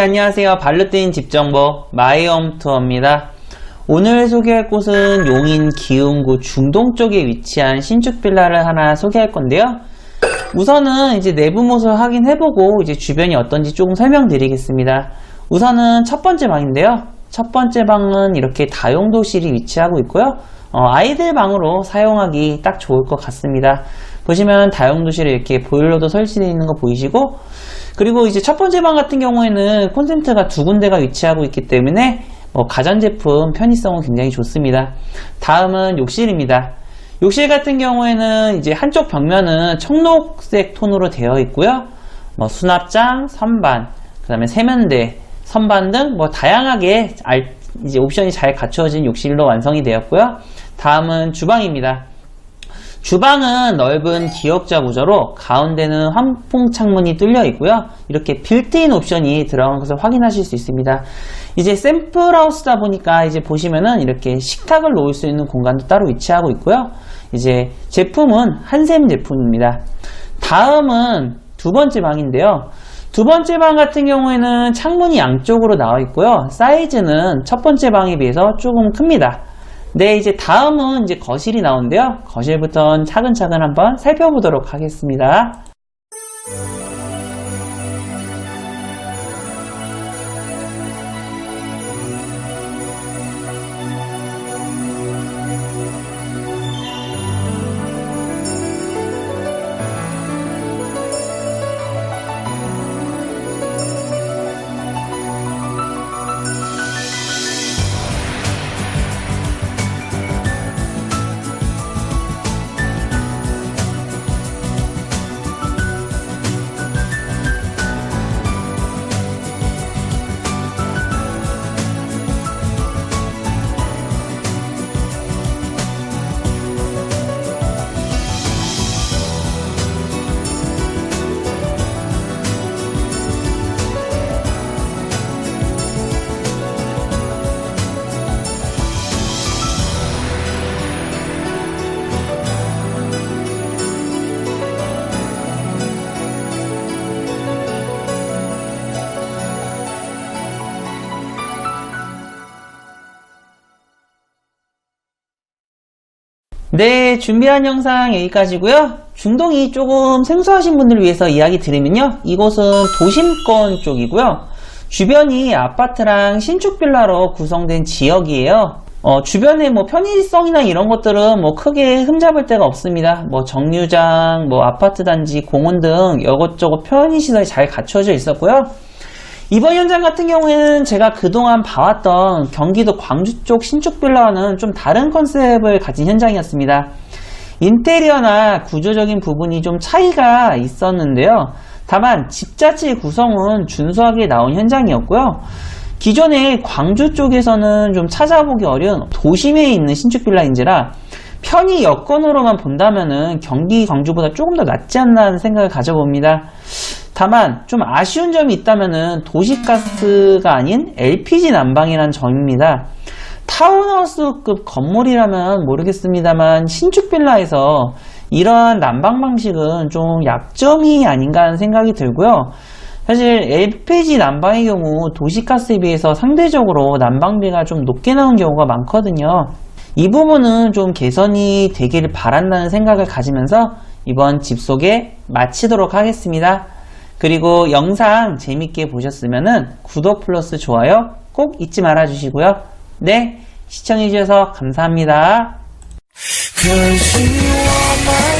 안녕하세요. 발로 뛴 집정보 마이홈투어입니다. 오늘 소개할 곳은 용인 기흥구 중동 쪽에 위치한 신축 빌라를 하나 소개할 건데요. 우선은 이제 내부 모습을 확인해보고 이제 주변이 어떤지 조금 설명드리겠습니다. 우선은 첫 번째 방인데요. 첫 번째 방은 이렇게 다용도실이 위치하고 있고요. 어, 아이들 방으로 사용하기 딱 좋을 것 같습니다. 보시면 다용도실에 이렇게 보일러도 설치되어 있는 거 보이시고 그리고 이제 첫 번째 방 같은 경우에는 콘센트가 두 군데가 위치하고 있기 때문에 뭐 가전제품 편의성은 굉장히 좋습니다. 다음은 욕실입니다. 욕실 같은 경우에는 이제 한쪽 벽면은 청록색 톤으로 되어 있고요. 뭐 수납장, 선반, 그 다음에 세면대, 선반 등 뭐 다양하게 알- 이제 옵션이 잘 갖추어진 욕실로 완성이 되었고요. 다음은 주방입니다. 주방은 넓은 기역자 구조로 가운데는 환풍 창문이 뚫려 있고요. 이렇게 빌트인 옵션이 들어간 것을 확인하실 수 있습니다. 이제 샘플 하우스다 보니까 이제 보시면은 이렇게 식탁을 놓을 수 있는 공간도 따로 위치하고 있고요. 이제 제품은 한샘 제품입니다. 다음은 두 번째 방인데요. 두 번째 방 같은 경우에는 창문이 양쪽으로 나와 있고요. 사이즈는 첫 번째 방에 비해서 조금 큽니다. 네, 이제 다음은 이제 거실이 나오는데요. 거실부터 차근차근 한번 살펴보도록 하겠습니다. 네, 준비한 영상 여기까지고요. 중동이 조금 생소하신 분들을 위해서 이야기 드리면요. 이곳은 도심권 쪽이고요. 주변이 아파트랑 신축 빌라로 구성된 지역이에요. 어, 주변에 뭐 편의성이나 이런 것들은 뭐 크게 흠잡을 데가 없습니다. 뭐 정류장, 뭐 아파트 단지, 공원 등 이것저것 편의시설이 잘 갖춰져 있었고요. 이번 현장 같은 경우에는 제가 그동안 봐왔던 경기도 광주 쪽 신축 빌라와는 좀 다른 컨셉을 가진 현장이었습니다. 인테리어나 구조적인 부분이 좀 차이가 있었는데요. 다만 집 자체의 구성은 준수하게 나온 현장이었고요. 기존에 광주 쪽에서는 좀 찾아보기 어려운 도심에 있는 신축 빌라인지라 편의 여건으로만 본다면은 경기 광주보다 조금 더 낫지 않나 하는 생각을 가져봅니다. 다만 좀 아쉬운 점이 있다면은 도시가스가 아닌 LPG 난방이라는 점입니다. 타운하우스급 건물이라면 모르겠습니다만 신축 빌라에서 이러한 난방 방식은 좀 약점이 아닌가 하는 생각이 들고요. 사실 LPG 난방의 경우 도시가스에 비해서 상대적으로 난방비가 좀 높게 나온 경우가 많거든요. 이 부분은 좀 개선이 되기를 바란다는 생각을 가지면서 이번 집 소개 마치도록 하겠습니다. 그리고 영상 재밌게 보셨으면 구독 플러스 좋아요 꼭 잊지 말아 주시고요. 네, 시청해주셔서 감사합니다. Are